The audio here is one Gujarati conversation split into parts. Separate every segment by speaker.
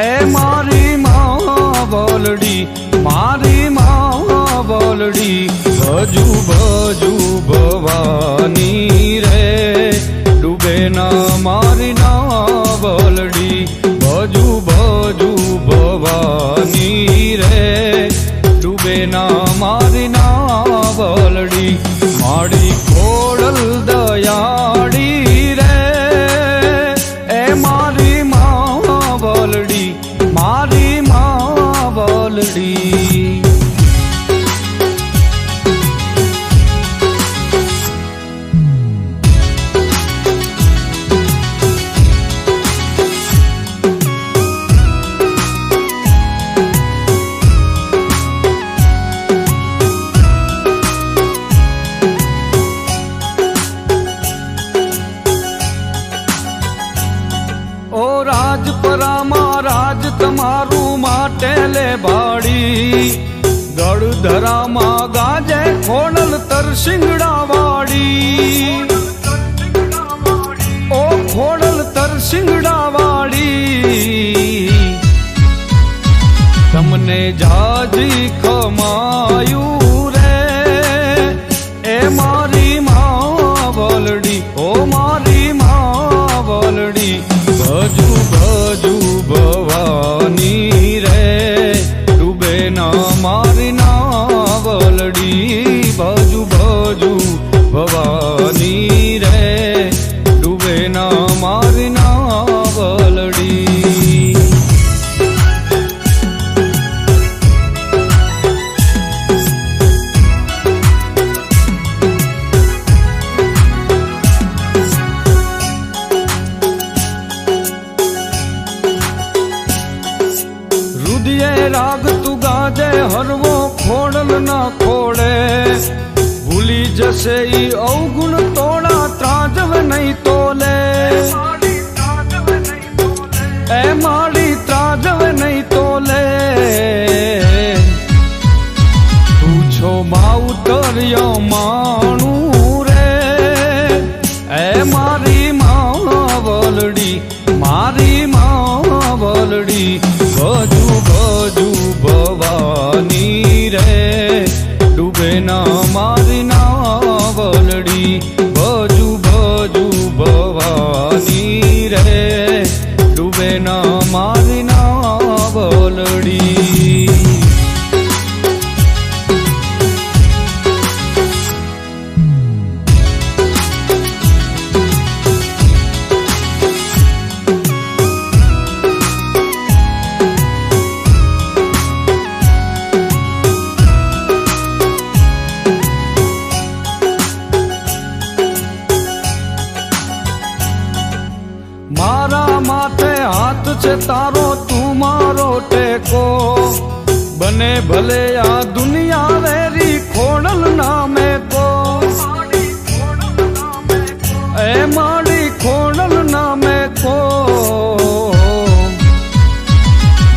Speaker 1: એ મારી મા બોલડી મારી મા બોલડી ભજુ ભજુ રાજપરામાં રાજ તમારું માટે લે ભાડી ગળધરામાં ગાજે ખોડલ તરસિંગડા વાડી ઓ ખોડલ તરસિંગડા વાડી તમને જાજી ખમાયું રુદિયે રાગ તું ગાજે, હરવો ખોડલ ના ખોડે. ભૂલી જશે ઈ અવગુણ તોડા, ત્રાજવ નહીં તોલે. એ માડી ત્રાજવ નહીં તોલે. તું છો માઉતર્યો માણું મારી ના બોલડી મારા માથે હાથ છે તારો, તું મારો ટેકો. બને ભલે આ દુનિયા વેરી ખોડલ નામે કો એ માડી ખોડલ નામે કો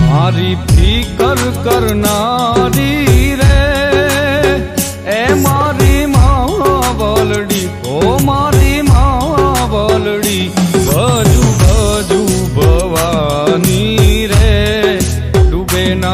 Speaker 1: મારી ફીકર કરના